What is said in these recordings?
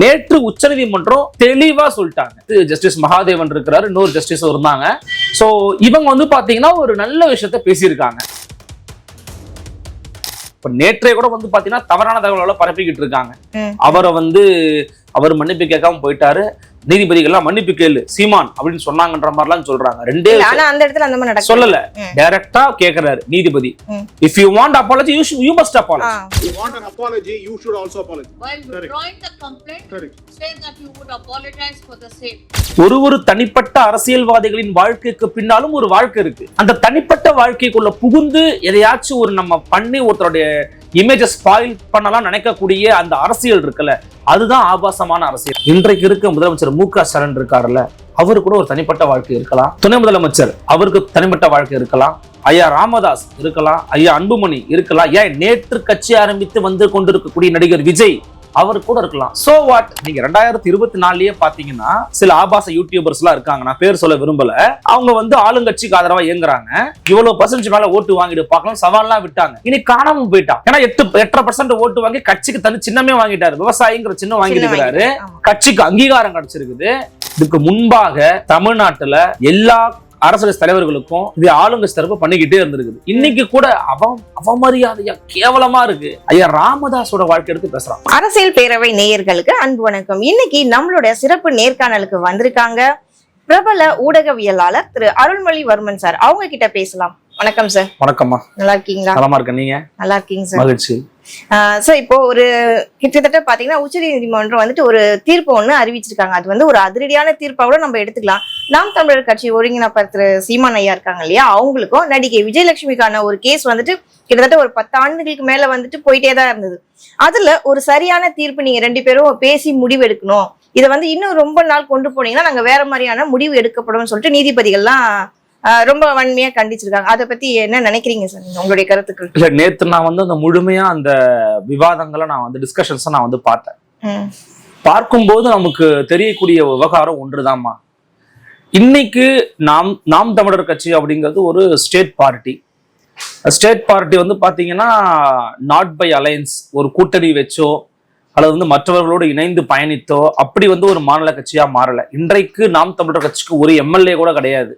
நேற்று உச்சநீதிமன்றம் தெளிவா சொல்லிட்டாங்க. ஜஸ்டிஸ் மகாதேவன் இருக்கிறாரு இன்னொரு ஜஸ்டிஸ் இருந்தாங்க. சோ இவங்க வந்து பாத்தீங்கன்னா ஒரு நல்ல விஷயத்த பேசியிருக்காங்க. இப்ப நேற்றே கூட வந்து பாத்தீங்கன்னா தவறான தகவல்களை பரப்பிக்கிட்டு இருக்காங்க. அவரை வந்து அவர் மன்னிப்பு கேட்காம போயிட்டாரு. நீதிபதிகள்லாம் மன்னிப்பு கேளு சீமான் அப்படின்னு சொன்னாங்கன்ற மாதிரிலாம் சொல்றாங்க. ரெண்டே அந்த இடத்துல அந்த மாதிரி சொல்லல. டைரக்டா கேக்குறாரு நீதிபதி. If you want apology you you must apology you want an apology, you should also apologize. While withdrawing the complaint, say that you would apologize for the same. ஒரு ஒரு தனிப்பட்ட அரசியல்வாதிகளின் வாழ்க்கைக்கு பின்னாலும் ஒரு வாழ்க்கை இருக்கு. அந்த தனிப்பட்ட வாழ்க்கைக்குள்ள புகுந்து எதையாச்சும் ஒரு நம்ம பண்ணி ஒருத்தருடைய இமேஜை ஸ்பாயில் பண்ணலாம் நினைக்கக்கூடிய அந்த அரசியல் இருக்குல்ல அதுதான் ஆபாசமான அரசியல். இன்றைக்கு இருக்க முதலமைச்சர் மு க ஸ்டாலின் இருக்காருல்ல அவரு கூட ஒரு தனிப்பட்ட வாழ்க்கை இருக்கலாம். துணை முதலமைச்சர் அவருக்கு தனிப்பட்ட வாழ்க்கை இருக்கலாம். ஐயா ராமதாஸ் இருக்கலாம் ஐயா அன்புமணி இருக்கலாம். ஏன் நேற்று கட்சி ஆரம்பித்து வந்து கொண்டிருக்கக்கூடிய நடிகர் விஜய் அவர் கூட இருக்கலாம். சோ வாட் நீங்க ரெண்டாயிரத்தி இருபத்தி நாலுலயே பாத்தீங்கன்னா சில ஆபாச யூடியூபர்ஸ் எல்லாம் இருக்காங்க. நான் பேர் சொல்ல விரும்பல. அவங்க வந்து ஆளுங்கட்சிக்கு ஆதரவா இயங்குறாங்க. இவ்வளவு பர்சன்ட் மேல ஓட்டு வாங்கிட்டு பார்க்கலாம் சவால்லாம் விட்டாங்க. இனி காணாம போயிட்டான். ஏன்னா எட்டு எட்டரை பர்சன்ட் ஓட்டு வாங்கி கட்சிக்கு தனி சின்னமே வாங்கிட்டாரு. விவசாயிங்கிற வாங்கிட்டு சின்ன இருக்கிறாரு. வாங்கி- ஆமா. கட்சிக்கு அங்கீகாரம் கிடைச்சிருக்குது. இதுக்கு முன்பாக தமிழ்நாட்டுல எல்லா அரசியல் தலைவர்களுக்கும் இது ஆளுங்கட்சி தரப்பு பண்ணிக்கிட்டே இருந்திருக்குது. இன்னைக்கு கூட அவ அவமரியாதையா கேவலமா இருக்கு. ஐயா ராமதாஸோட வாழ்க்கை எடுத்து பேசுறான். அரசியல் பேரவை நேயர்களுக்கு அன்பு வணக்கம். இன்னைக்கு நம்மளுடைய சிறப்பு நேர்காணலுக்கு வந்திருக்காங்க பிரபல ஊடகவியலாளர் திரு அருள்மொழிவர்மன் சார். அவங்க கிட்ட பேசலாம். வணக்கம் சார். வணக்கம்மா. நல்லா இருக்கீங்களா? நலமா இருக்க நீங்க? நல்லா இருக்கீங்க சார். மகிழ்ச்சி. சார் இப்போ ஒரு கிட்டத்தட்ட பாத்தீங்கன்னா உச்சநீதிமன்றம் வந்துட்டு ஒரு தீர்ப்பு ஒண்ணு அறிவிச்சிருக்காங்க. அது வந்து ஒரு அதிரடியான தீர்ப்பா கூட நம்ம எடுத்துக்கலாம். நாம் தமிழர் கட்சி ஒருங்கிணைப்பாளர் திரு சீமான் ஐயா இருக்காங்க இல்லையா? அவங்களுக்கும் நடிகை விஜயலட்சுமிக்கான ஒரு கேஸ் வந்துட்டு கிட்டத்தட்ட ஒரு பத்து ஆண்டுகளுக்கு மேல வந்துட்டு போயிட்டே தான் இருந்தது. அதுல ஒரு சரியான தீர்ப்பு நீங்க ரெண்டு பேரும் பேசி முடிவு எடுக்கணும் இதை வந்து இன்னும் ரொம்ப நாள் கொண்டு போனீங்கன்னா நாங்க வேற மாதிரியான முடிவு எடுக்கப்படும் சொல்லிட்டு நீதிபதிகள்லாம் ரொம்ப வன்மையா கண்டிச்சிருக்காங்க. அதை பத்தி என்ன நினைக்கிறீங்க சார் உங்களுடைய கருத்துக்கள் இல்ல நேத்து நான் வந்து அந்த முழுமையா அந்த விவாதங்களை நான் வந்து டிஸ்கஷன்ஸ் நான் வந்து பார்த்தேன். பார்க்கும்போது நமக்கு தெரியக்கூடிய விவகாரம் ஒன்றுதாம்மா. இன்னைக்கு நாம் நாம் தமிழர் கட்சி அப்படிங்கிறது ஒரு ஸ்டேட் பார்ட்டி ஸ்டேட் பார்ட்டி வந்து பாத்தீங்கன்னா நாட் பை அலையன்ஸ் ஒரு கூட்டணி வச்சோ அல்லது வந்து மற்றவர்களோடு இணைந்து பயணித்தோ அப்படி வந்து ஒரு மாநில கட்சியா மாறல. இன்றைக்கு நாம் தமிழர் கட்சிக்கு ஒரு எம்எல்ஏ கூட கிடையாது.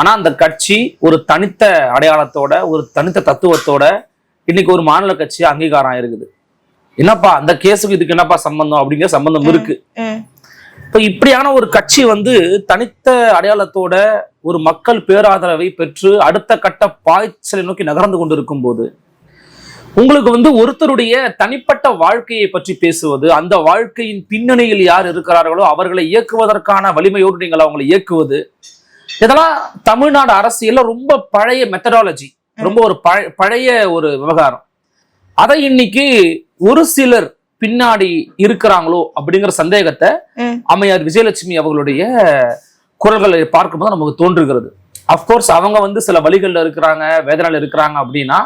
ஆனா அந்த கட்சி ஒரு தனித்த அடையாளத்தோட ஒரு தனித்த தத்துவத்தோட இன்னைக்கு ஒரு மாநில கட்சியா அங்கீகாரம் ஆயிருக்குது. என்னப்பா அந்த கேஸுக்கு இதுக்கு என்னப்பா சம்பந்தம் அப்படிங்கிற சம்பந்தம் இருக்கு. இப்ப இப்படியான ஒரு கட்சி வந்து தனித்த அடையாளத்தோட ஒரு மக்கள் பேராதரவை பெற்று அடுத்த கட்ட பாய்ச்சலை நோக்கி நகர்ந்து கொண்டிருக்கும் போது உங்களுக்கு வந்து ஒருத்தருடைய தனிப்பட்ட வாழ்க்கையை பற்றி பேசுவது அந்த வாழ்க்கையின் பின்னணியில் யார் இருக்கிறார்களோ அவர்களை இயக்குவதற்கான வலிமையோடு நீங்கள் அவங்களை இயக்குவது இதெல்லாம் தமிழ்நாடு அரசியல்ல ரொம்ப பழைய மெத்தடாலஜி ரொம்ப ஒரு பழ- பழைய ஒரு விவகாரம். அதை இன்னைக்கு ஒரு சிலர் பின்னாடி இருக்கிறாங்களோ அப்படிங்கிற சந்தேகத்தை. அம்மையார் விஜயலட்சுமி அவர்களுடைய குரல்களை பார்க்கும்போது நமக்கு தோன்றுகிறது. அஃப்கோர்ஸ் அவங்க வந்து சில வழிகள்ல இருக்கிறாங்க வேதனையில இருக்கிறாங்க அப்படின்னா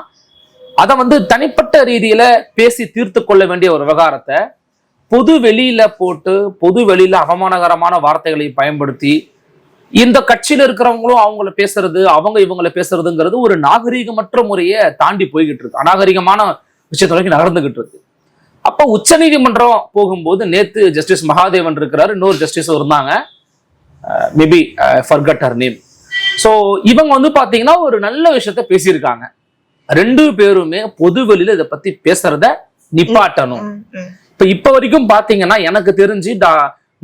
அதை வந்து தனிப்பட்ட ரீதியில பேசி தீர்த்து கொள்ள வேண்டிய ஒரு விவகாரத்தை பொது வெளியில போட்டு பொது வெளியில அவமானகரமான வார்த்தைகளை பயன்படுத்தி இந்த கட்சியில இருக்கிறவங்களும் அவங்கள பேசுறது அவங்க இவங்கள பேசுறதுங்கிறது ஒரு நாகரீகமற்ற முறையை தாண்டி போய்கிட்டு இருக்கு. அநாகரிகமான விஷயத்தை நோக்கி நகர்ந்துகிட்டு இருக்கு. அப்ப உச்சநீதிமன்றம் போகும்போது நேத்து ஜஸ்டிஸ் மகாதேவன் இருக்கிறாரு இன்னொரு ஜஸ்டிஸ் இருந்தாங்க maybe forgot her name so இவங்க வந்து பாத்தீங்கன்னா ஒரு நல்ல விஷயத்த பேசியிருக்காங்க ரெண்டு பேருமே பொது வெளியில இதை பத்தி பேசுறத நிப்பாட்டணும். இப்ப இப்ப வரைக்கும் பாத்தீங்கன்னா எனக்கு தெரிஞ்சு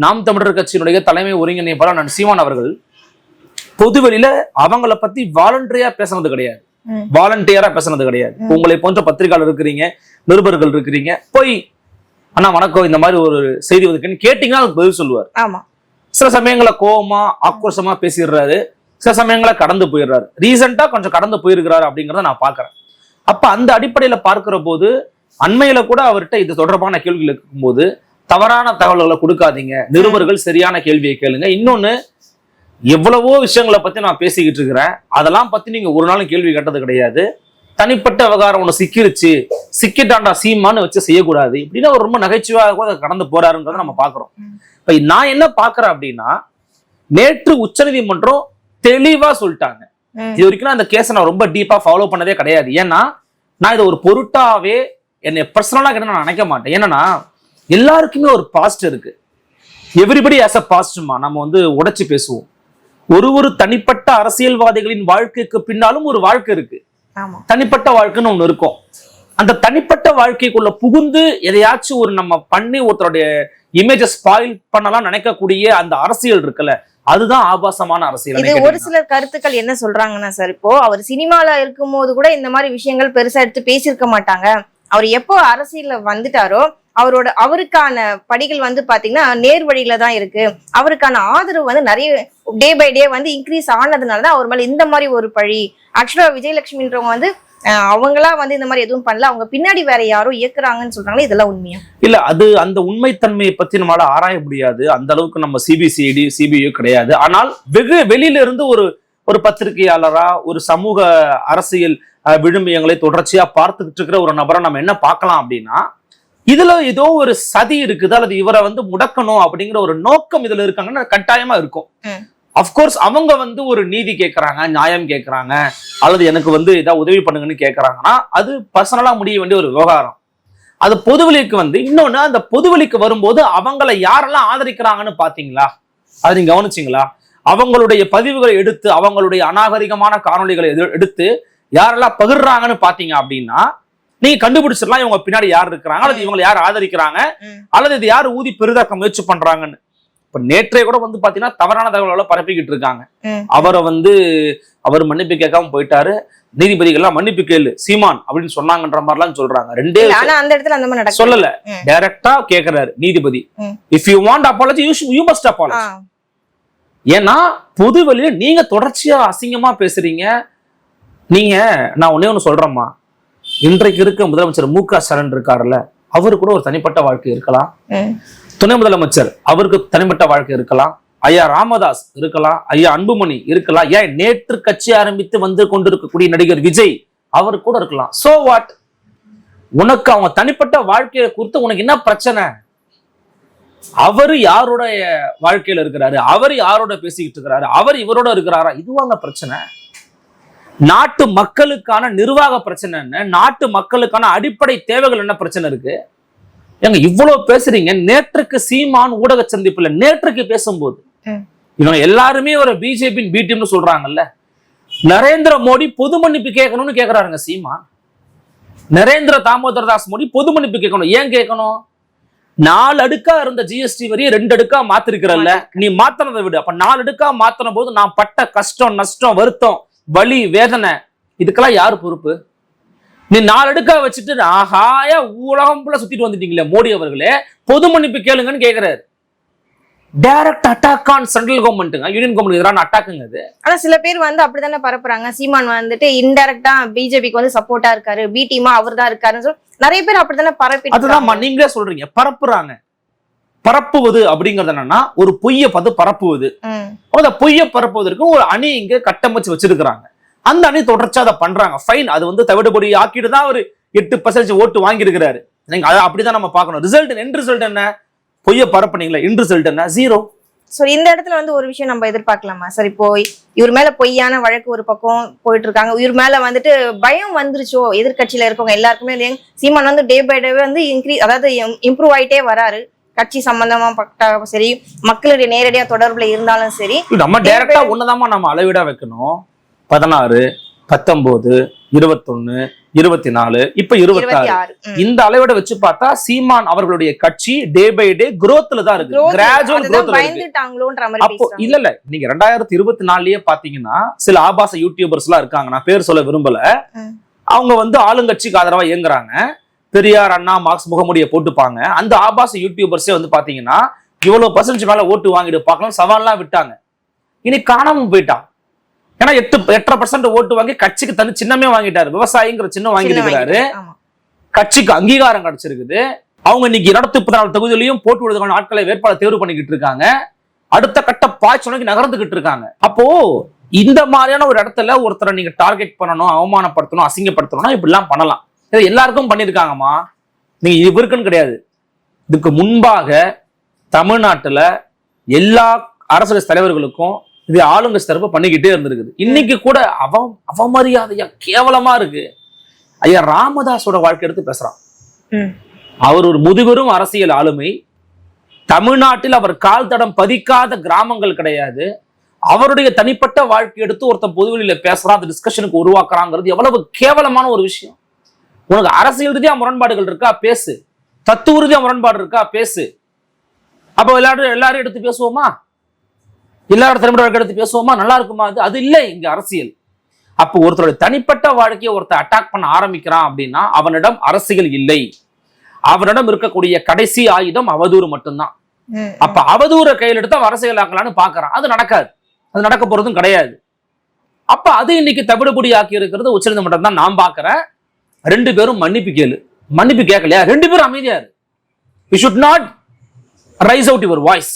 நாம் தமிழர் கட்சியினுடைய தலைமை ஒருங்கிணைப்பாளர் நான் சீமான் அவர்கள் பொதுவெளியில அவங்கள பத்தி வாலண்டரியா பேசுனது கிடையாது. வாலண்டியரா பேசுனது கிடையாது. உங்களை போன்ற பத்திரிகையாளர் இருக்கிறீங்க நிருபர்கள் இருக்கிறீங்க போய் அண்ணா வணக்கம் இந்த மாதிரி ஒரு செய்தி வந்திருக்குன்னு கேட்டீங்கன்னா அதுக்கு பதில் சொல்லுவார். ஆமா. சில சமயங்கள கோவமா ஆக்ரோஷமா பேசிடுறாரு. சில சமயங்கள கடந்து போயிடுறாரு. ரீசெண்டா கொஞ்சம் கடந்து போயிருக்கிறாரு அப்படிங்கறத நான் பாக்குறேன் அப்ப அந்த அடிப்படையில பார்க்கிற போது அண்மையில கூட அவர்கிட்ட இது தொடர்பான கேள்விகள் இருக்கும்போது தவறான தகவல்களை கொடுக்காதீங்க. நிருபர்கள் சரியான கேள்வியை கேளுங்க. இன்னொன்னு எவ்வளவோ விஷயங்களை பத்தி நான் பேசிக்கிட்டு இருக்கிறேன். அதெல்லாம் பத்தி நீங்க ஒரு நாளும் கேள்வி கேட்டது கிடையாது. தனிப்பட்ட விவகாரம் ஒண்ணு சிக்கிருச்சு. சிக்கிட்டாண்டா சீமான்னு வச்சு செய்யக்கூடாது. இப்படின்னு அவர் ரொம்ப நகைச்சுவையாக கூட கடந்து போறாருன்றதை நம்ம பாக்குறோம். இப்ப நான் என்ன பாக்குறேன் அப்படின்னா நேற்று உச்சநீதிமன்றம் தெளிவா சொல்லிட்டாங்க. இது வரைக்கும் அந்த கேஸை நான் ரொம்ப டீப்பா ஃபாலோ பண்ணதே கிடையாது. ஏன்னா நான் இதை ஒரு பொருட்டாவே என்னை பர்சனலா கிட்ட நான் நினைக்க மாட்டேன். என்னன்னா எல்லாருக்குமே ஒரு பாஸ்ட் இருக்கு. எவ்ரிபடி ஆஸ் அ பாஸ்ட்மா நம்ம வந்து உடைச்சு பேசுவோம். ஒரு ஒரு தனிப்பட்ட அரசியல்வாதிகளின் வாழ்க்கைக்கு பின்னாலும் ஒரு வாழ்க்கை இருக்கு. தனிப்பட்ட வாழ்க்கைன்னு ஒண்ணு இருக்கும். அந்த தனிப்பட்ட வாழ்க்கைக்குள்ள புகுந்து எதையாச்சும் ஒரு நம்ம பண்ணி ஒருத்தருடைய இமேஜை ஸ்பாயில் பண்ணலாம் நினைக்கக்கூடிய அந்த அரசியல் இருக்குல்ல அதுதான் ஆபாசமான அரசியல் இது ஒரு சிலர் கருத்துக்கள் என்ன சொல்றாங்கன்னா சார் இப்போ அவர் சினிமால இருக்கும்போது கூட இந்த மாதிரி விஷயங்கள் பெருசா எடுத்து பேசியிருக்க மாட்டாங்க. அவர் எப்போ அரசியல்ல வந்துட்டாரோ அவரோட அவருக்கான படிகள் வந்து பாத்தீங்கன்னா நேர் வழியில தான் இருக்கு. அவருக்கான ஆதரவு வந்து நிறைய டே பை டே வந்து இன்க்ரீஸ் ஆனதுனாலதான் அவர் மேல இந்த மாதிரி ஒரு பழி. ஆக்சுவலா விஜயலட்சுமின்றவங்க வந்து அவங்களா வந்து இந்த மாதிரி எதுவும் பண்ணல. அவங்க பின்னாடி வேற யாரோ இயக்குறாங்கன்னு சொல்றாங்களே இதெல்லாம் உண்மையா? இல்ல அது அந்த உண்மைத்தன்மையை பத்தி நம்மளால ஆராய முடியாது. அந்த அளவுக்கு நம்ம சிபிசிஐடி சிபிஐ கிடையாது. ஆனால் வெகு வெளியில இருந்து ஒரு ஒரு பத்திரிகையாளரா ஒரு சமூக அரசியல் விழுமியங்களை தொடர்ச்சியா பார்த்துக்கிட்டு இருக்கிற ஒரு நபரை நம்ம என்ன பார்க்கலாம் அப்படின்னா இதுல ஏதோ ஒரு சதி இருக்குது அல்லது இவரை வந்து முடக்கணும் அப்படிங்கிற ஒரு நோக்கம் இதுல இருக்காங்கன்னா கட்டாயமா இருக்கும். ம். அஃப்கோர்ஸ் அவங்க வந்து ஒரு நீதி கேட்கறாங்க நியாயம் கேட்கறாங்க அல்லது எனக்கு வந்து ஏதாவது உதவி பண்ணுங்கன்னு கேட்கறாங்கன்னா அது பர்சனலா முடிய வேண்டிய ஒரு விவகாரம். அது பொதுவெளிக்கு வந்து இன்னொன்னு அந்த பொதுவெளிக்கு வரும்போது அவங்கள யாரெல்லாம் ஆதரிக்கிறாங்கன்னு பாத்தீங்களா? அது நீங்க கவனிச்சீங்களா? அவங்களுடைய பதிவுகளை எடுத்து அவங்களுடைய அநாகரிகமான காணொளிகளை எடு- எடுத்து யாரெல்லாம் பகிர்றாங்கன்னு பாத்தீங்க அப்படின்னா நீங்க கண்டுபிடிச்சிடலாம் இவங்க பின்னாடி யார் இருக்கிறாங்க அல்லது இவங்களை யார் ஆதரிக்கிறாங்க. அல்லது இது யார் ஊதி பெரிதாக்க முயற்சி பண்றாங்கன்னு. இப்ப நேற்றே கூட வந்து பாத்தீங்கன்னா தவறான தகவல்களை பரப்பிக்கிட்டு இருக்காங்க. அவரை வந்து அவர் மன்னிப்பு கேட்காம போயிட்டாரு. நீதிபதிகள்லாம் மன்னிப்பு கேளு சீமான் அப்படின்னு சொன்னாங்கன்ற மாதிரிலாம் சொல்றாங்க. ரெண்டே அந்த இடத்துல அந்த மாதிரி சொல்லல. டைரக்டா கேக்குறாரு நீதிபதி. If you want apology you must apology ஏன்னா பொது வெளியில நீங்க தொடர்ச்சியா அசிங்கமா பேசுறீங்க. நீங்க நான் ஒண்ணே ஒண்ணு சொல்றேம்மா. இன்றைக்கு இருக்க முதலமைச்சர் மு க ஸ்டாலின் இருக்காருல்ல அவரு கூட ஒரு தனிப்பட்ட வாழ்க்கை இருக்கலாம். துணை முதலமைச்சர் அவருக்கு தனிப்பட்ட வாழ்க்கை இருக்கலாம். ஐயா ராமதாஸ் இருக்கலாம் ஐயா அன்புமணி இருக்கலாம். ஏன் நேற்று கட்சி ஆரம்பித்து வந்து கொண்டிருக்கக்கூடிய நடிகர் விஜய் அவர் கூட இருக்கலாம். சோ வாட் உனக்கு அவங்க தனிப்பட்ட வாழ்க்கையை குறித்து உனக்கு என்ன பிரச்சனை? அவரு யாருடைய வாழ்க்கையில இருக்கிறாரு? அவர் யாரோட பேசிக்கிட்டு இருக்கிறாரு? அவர் இவரோட இருக்கிறாரா? இதுவாங்க பிரச்சனை. நாட்டு மக்களுக்கான நிர்வாக பிரச்சனை என்ன? நாட்டு மக்களுக்கான அடிப்படை தேவைகள் என்ன பிரச்சனை இருக்கு? ஏங்க இவ்வளவு பேசுறீங்க. நேற்றுக்கு சீமான் ஊடக சந்திப்புல நேற்றுக்கு பேசும்போது. இவங்க எல்லாருமே ஒரு பிஜேபி பி டீம்னு சொல்றாங்கல்ல. நரேந்திர மோடி பொது மன்னிப்பு கேட்கணும்னு கேக்குறாருங்க சீமான். நரேந்திர தாமோதர் தாஸ் மோடி பொது மன்னிப்பு கேட்கணும். ஏன் கேட்கணும்? நாலு அடுக்கா இருந்த ஜிஎஸ்டி வரியை ரெண்டு அடுக்கா மாத்திருக்கிறல்ல. நீ மாத்தினதை விடு. அப்ப நாலு அடுக்கா மாத்தின போது நான் பட்ட கஷ்டம் நஷ்டம் வருத்தம் வலி வேதனை இதுக்கெல்லாம் யாரு பொறுப்பு? நீ நாலு அடுக்கா வச்சுட்டு ஆஹாயா உலகம் ஃபுல்லா சுத்திட்டு வந்துட்டீங்களே மோடி அவர்களே. பொது மன்னிப்பு கேளுங்கன்னு கேக்குறாரு. டைரக்ட் அட்டாக் ஆன் சென்ட்ரல் கவர்மெண்ட்டுங்க யூனியன் கவர்மெண்ட் எதிரான அட்டாக்குங்க அது ஆனா சில பேர் வந்து அப்படித்தானே பரப்புறாங்க. சீமான் வந்துட்டு இன்டைரக்டா பிஜேபிக்கு வந்து சப்போர்ட்டா இருக்காரு. பி டீமா அவர் தான் இருக்காருன்னு சொல்லி நிறைய பேர் அப்படித்தானே பரப்பிட்டு அதுதான். நீங்களே சொல்றீங்க. பரப்புறாங்க. பரப்புவது அப்படிங்கிறது என்னன்னா ஒரு பொய்யை பார்த்து பரப்புவது. அந்த பொய்யை பரப்புவதற்கு ஒரு அணி இங்க கட்டமைச்சு வச்சிருக்கிறாங்க. அந்த அணி தொடர்ச்சியா அதை பண்றாங்க. ஃபைன் அது வந்து தவிடுபடி ஆக்கிட்டு தான் ஒரு எட்டு பர்சன்டேஜ் ஓட்டு வாங்கி இருக்கிறாரு நீங்க அதை அப்படிதான் நம்ம பார்க்கணும். ரிசல்ட் என் ரிசல்ட் என்ன? பொய்யை பரப்புனீங்களா? இன் ரிசல்ட் என்ன? ஜீரோ சோ இந்த இடத்துல வந்து ஒரு விஷயம் நம்ம எதிர்பார்க்கலாமா? சரி இப்போ இவர் மேல பொய்யான வழக்கு ஒரு பக்கம் போயிட்டு இருக்காங்க இவர் மேல வந்துட்டு பயம் வந்துருச்சோ? எதிர்க்கட்சியில இருக்கவங்க எல்லாருக்குமே சீமான் வந்து டே பை டே வந்து இன்க்ரீஸ் அதாவது இம்ப்ரூவ் ஆயிட்டே வராரு. கட்சி சம்பந்தமா பட்டா சரி மக்களுடைய நேரடியா தொடர்புல இருந்தாலும் சரி நம்ம டைரக்டா ஒண்ணுதாம்மா நம்ம அளவிடா வைக்கணும். பதினாறு பத்தொன்பது இருபத்தொன்னு இருபத்தி நாலு இப்ப இருபத்தி ஆறு. இந்த அளவிட வச்சு பார்த்தா சீமான் அவர்களுடைய கட்சி டே பை டே growthல தான் இருக்கு. Growth கிராஜுவல் அப்போ இல்ல இல்ல நீங்க ரெண்டாயிரத்தி இருபத்தி நாலுலயே பாத்தீங்கன்னா சில ஆபாச யூடியூபர்ஸ் எல்லாம் இருக்காங்க. நான் பேர் சொல்ல விரும்பல. அவங்க வந்து ஆளுங்கட்சிக்கு ஆதரவா இயங்குறாங்க. பெரியார் அண்ணா மார்க்ஸ் முகமுடிய போட்டுப்பாங்க. அந்த ஆபாச யூடியூபர்ஸே வந்து பாத்தீங்கன்னா இவ்வளவு பர்சன்டேஜ் மேல ஓட்டு வாங்கிட்டு பார்க்கலாம் சவால்லாம் விட்டாங்க. இனி காணாம போயிட்டான். ஏன்னா எட்டு எட்டரை பர்சன்ட் ஓட்டு வாங்கி கட்சிக்கு தனி சின்னமே வாங்கிட்டாரு. விவசாயிங்கிற சின்னம் வாங்கிட்டு. கட்சிக்கு அங்கீகாரம் கிடைச்சிருக்குது. அவங்க இன்னைக்கு இருநூத்தி முப்பத்தி நாலு தொகுதியிலையும் போட்டு விடுறதுக்கான ஆட்களை வேட்பாளர் தேர்வு பண்ணிக்கிட்டு இருக்காங்க. அடுத்த கட்ட பாய்ச்சி நோக்கி நகர்ந்துகிட்டு இருக்காங்க. அப்போ இந்த மாதிரியான ஒரு இடத்துல ஒருத்தரை நீங்க டார்கெட் பண்ணணும் அவமானப்படுத்தணும் அசிங்கப்படுத்தணும்னா இப்படிலாம் பண்ணலாம். இது எல்லாருக்கும் பண்ணியிருக்காங்கம்மா நீங்க இவருக்குன்னு கிடையாது. இதுக்கு முன்பாக தமிழ்நாட்டுல எல்லா அரசியல் தலைவர்களுக்கும் இது ஆளுங்கட்சி தரப்பு பண்ணிக்கிட்டே இருந்திருக்குது. இன்னைக்கு கூட அவ அவமரியாதையா கேவலமா இருக்கு. ஐயா ராமதாஸோட வாழ்க்கை எடுத்து பேசுறான். அவர் ஒரு முதுபெரும் அரசியல் ஆளுமை. தமிழ்நாட்டில் அவர் கால் தடம் பதிக்காத கிராமங்கள் கிடையாது. அவருடைய தனிப்பட்ட வாழ்க்கை எடுத்து ஒருத்தன் பொதுவெளியில பேசுறான் அந்த டிஸ்கஷனுக்கு உருவாக்குறாங்கிறது எவ்வளவு கேவலமான ஒரு விஷயம். உனக்கு அரசியல் ரீதியா முரண்பாடுகள் இருக்கா? பேசு. தத்துவ ரீதியா முரண்பாடு இருக்கா? பேசு. அப்போ எல்லாரும் எல்லாரும் எடுத்து பேசுவோமா? எல்லாரும் தலைமுறை எடுத்து பேசுவோமா? நல்லா இருக்குமா? அது அது இல்லை இங்க அரசியல். அப்போ ஒருத்தருடைய தனிப்பட்ட வாழ்க்கையை ஒருத்தர் அட்டாக் பண்ண ஆரம்பிக்கிறான் அப்படின்னா அவனிடம் அரசியல் இல்லை. அவனிடம் இருக்கக்கூடிய கடைசி ஆயுதம் அவதூறு மட்டும்தான். அப்ப அவதூற கையில் எடுத்து அவன் அரசியல் ஆக்கலான்னு பாக்குறான் அது நடக்காது. அது நடக்க போறதும் கிடையாது. அப்ப அது இன்னைக்கு தவிடுபடி ஆக்கி இருக்கிறது உச்சநீதிமன்றம் தான் நான் பாக்குறேன் ரெண்டு பேரும் மன்னிப்பு கேளு. மன்னிப்பு கேட்கலையா ரெண்டு பேரும் அமைதியா இரு. You should not raise out your voice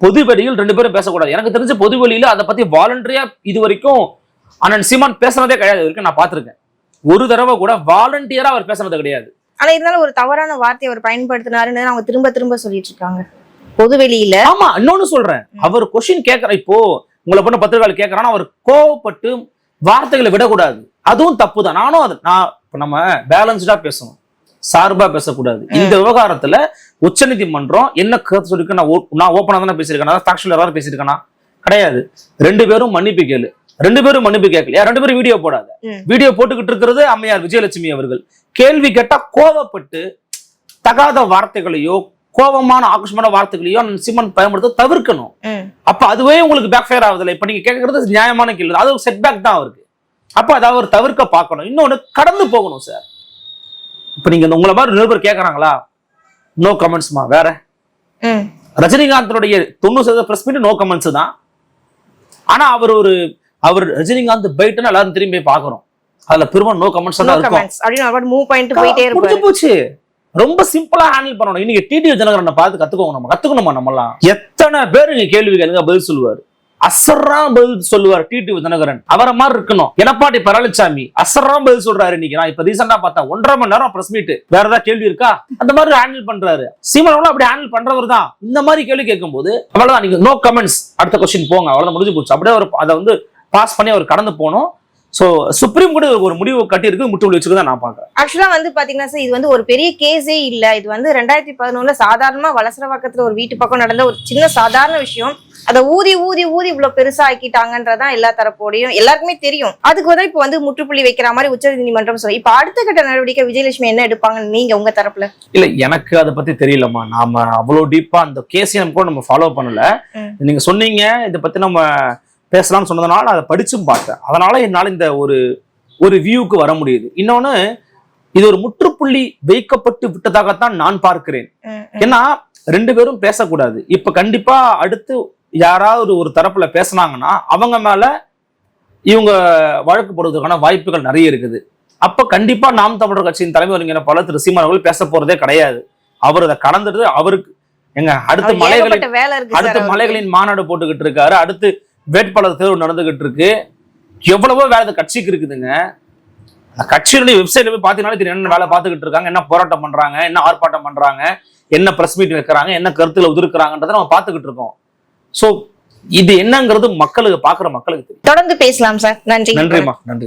பொது வெளியில் ரெண்டு பேரும் பேசக்கூடாது. எனக்கு தெரிஞ்ச பொது வெளியில அதை பத்தி வாலண்டரியா இது வரைக்கும் அண்ணன் சீமான் பேசுனதே கிடையாது. வரைக்கும் நான் பார்த்திருக்கேன். ஒரு தடவை கூட வாலண்டியரா அவர் பேசுனது கிடையாது. ஆனா இருந்தாலும் ஒரு தவறான வார்த்தையை அவர் பயன்படுத்தினாருன்னு அவங்க திரும்ப திரும்ப சொல்லிட்டு இருக்காங்க. பொது வெளியில. ஆமா இன்னொன்னு சொல்றேன். அவர் கொஸ்டின் கேட்கற இப்போ உங்களை பண்ண பத்திரிகையாளர் கேட்கறான்னா அவர் கோவப்பட்டு வார்த்தைகளை விடக்கூடாது. அதுவும் தப்பு தான் நானும் அது நான் இப்ப நம்ம பேலன்ஸ்டா பேசணும். சார்பா பேசக்கூடாது. இந்த விவகாரத்துல உச்சநீதிமன்றம் என்ன கருத்து சொல்லிருக்கு? நான் நான் ஓப்பனா தானே பேசியிருக்கேன். அதாவது ஃபேக்சுவல் யாராவது பேசியிருக்கேனா? கிடையாது. ரெண்டு பேரும் மன்னிப்பு கேளு. ரெண்டு பேரும் மன்னிப்பு கேட்கலையா? ரெண்டு பேரும் வீடியோ போடாத. வீடியோ போட்டுக்கிட்டு இருக்கிறது அம்மையார் விஜயலட்சுமி அவர்கள். கேள்வி கேட்டா கோவப்பட்டு தகாத வார்த்தைகளையோ கோபமான ஆக்ரோஷமான வார்த்தைகளையோ சீமான் பயன்படுத்த தவிர்க்கணும். அப்ப அதுவே உங்களுக்கு பேக் ஃபயர் ஆகுதுல்ல இப்ப நீங்க கேட்கறது நியாயமான கேள்வி. அது ஒரு செட்பேக் தான் அவருக்கு. அப்ப அதை அவர் தவிர்க்க பார்க்கணும். இன்னொன்னு கடந்து போகணும் சார் இப்ப நீங்க இந்த உங்களை மாதிரி நிருபர் கேட்கறாங்களா நோ கமெண்ட்ஸ்மா வேற. ரஜினிகாந்தனுடைய தொண்ணூறு சதவீத பிரஸ் மீட் நோ கமெண்ட்ஸ் தான். ஆனா அவர் ஒரு அவர் ரஜினிகாந்த் பைட்டுன்னு எல்லாரும் திரும்பி போய் பாக்குறோம் அதுல பெரும்பாலும் நோ கமெண்ட்ஸ் தான் இருக்கும். மூவ் பண்ணிட்டு போயிட்டே முடிஞ்சு இருப்பாரு போச்சு. ரொம்ப சிம்பிளா ஹேண்டில் பண்ணணும். இன்னைக்கு டிடி ஜனகரனை பார்த்து கத்துக்கோங்க நம்ம. கத்துக்கணுமா நம்மலாம் எத்தனை பேர் கேள்வி கேளுங்க பதில் சொல்லுவாரு. அசர்ரா பதில் சொல்லுவார் டி டி தினகரன் அவரை மாதிரி இருக்கணும். எடப்பாடி பழனிசாமி அசரா பதில் சொல்றாரு இன்னைக்கு. நான் இப்ப ரீசெண்டா பார்த்தா ஒன்றரை மணி நேரம் பிரஸ் மீட் வேற ஏதாவது கேள்வி இருக்கா? அந்த மாதிரி ஹேண்டில் பண்றாரு. சீமானவங்களும் அப்படி ஹேண்டில் பண்றவர் தான். இந்த மாதிரி கேள்வி கேட்கும்போது அவ்வளவுதான். நீங்க நோ கமெண்ட்ஸ் அடுத்த கொஸ்டின் போங்க. அவ்வளவுதான் முடிஞ்சு போச்சு. அப்படியே அவர் அதை வந்து பாஸ் பண்ணி அவர் கடந்து போனோம். சோ சுப்ரீம் கூட ஒரு முடிவு கட்டியிருக்கு முற்றுப்புள்ளி வச்சுக்கு தான் நான் பாக்குறேன் ஆக்சுவலா வந்து பாத்தீங்கன்னா சார் இது வந்து ஒரு பெரிய கேஸே இல்ல. இது வந்து ரெண்டாயிரத்தி பதினொன்னுல சாதாரணமா வலசரவாக்கத்துல ஒரு வீட்டு பக்கம் நடந்த ஒரு சின்ன சாதாரண விஷயம். அதை ஊதி ஊதி ஊதி இவ்வளவு பெருசா ஆக்கிட்டாங்கன்றதான் எல்லா தரப்போடையும் எல்லாருக்குமே தெரியும். அதுக்கு வந்து இப்ப வந்து முற்றுப்புள்ளி வைக்கிற மாதிரி உச்ச நீதிமன்றம் சொல்லி இப்ப அடுத்த கட்ட நடவடிக்கை விஜயலட்சுமி என்ன எடுப்பாங்கன்னு நீங்க உங்க தரப்புல? இல்ல எனக்கு அதை பத்தி தெரியலம்மா. நாம அவ்வளவு டீப்பா அந்த கேஸையும் நம்ம கூட நம்ம ஃபாலோ பண்ணல. நீங்க சொன்னீங்க இதை பத்தி நம்ம பேசலாம்னு சொன்னதுனால அதை படிச்சும் பார்த்தேன். அதனால என்னால இந்த ஒரு ஒரு வியூக்கு வர முடியுது. இன்னொன்னு இது ஒரு முற்றுப்புள்ளி வைக்கப்பட்டு விட்டதாகத்தான் நான் பார்க்கிறேன். ஏன்னா ரெண்டு பேரும் பேசக்கூடாது. இப்ப கண்டிப்பா அடுத்து யாராவது ஒரு தரப்புல பேசுனாங்கன்னா அவங்க மேல இவங்க வழக்கு போடுறதுக்கான வாய்ப்புகள் நிறைய இருக்குது. அப்ப கண்டிப்பா நாம் தமிழர் கட்சியின் தலைமை ஒருங்கிற பல திரு சீமான் அவர்கள் பேச போறதே கிடையாது. அவர் அதை கடந்துட்டு அவருக்கு எங்க அடுத்த மலைகளின் அடுத்த. மலைகளின் மாநாடு போட்டுக்கிட்டு இருக்காரு. அடுத்து வேட்பாளர் தேர்வு நடந்துகிட்டு இருக்கு எவ்வளவோ வேலை கட்சிக்கு இருக்குதுங்க. அந்த கட்சியினுடைய வெப்சைட்ல போய் பாத்தீங்கன்னா தெரியும் என்ன வேலை பார்த்துக்கிட்டு இருக்காங்க என்ன போராட்டம் பண்றாங்க என்ன ஆர்ப்பாட்டம் பண்றாங்க என்ன பிரஸ் மீட் வைக்கிறாங்க என்ன கருத்துல உதிர்க்கிறாங்கன்றதை நம்ம பார்த்துக்கிட்டு இருக்கோம். சோ இது என்னங்கிறது மக்களுக்கு பாக்குற மக்களுக்கு தெரியும். தொடர்ந்து பேசலாம் சார். நன்றி. நன்றிம்மா. நன்றி.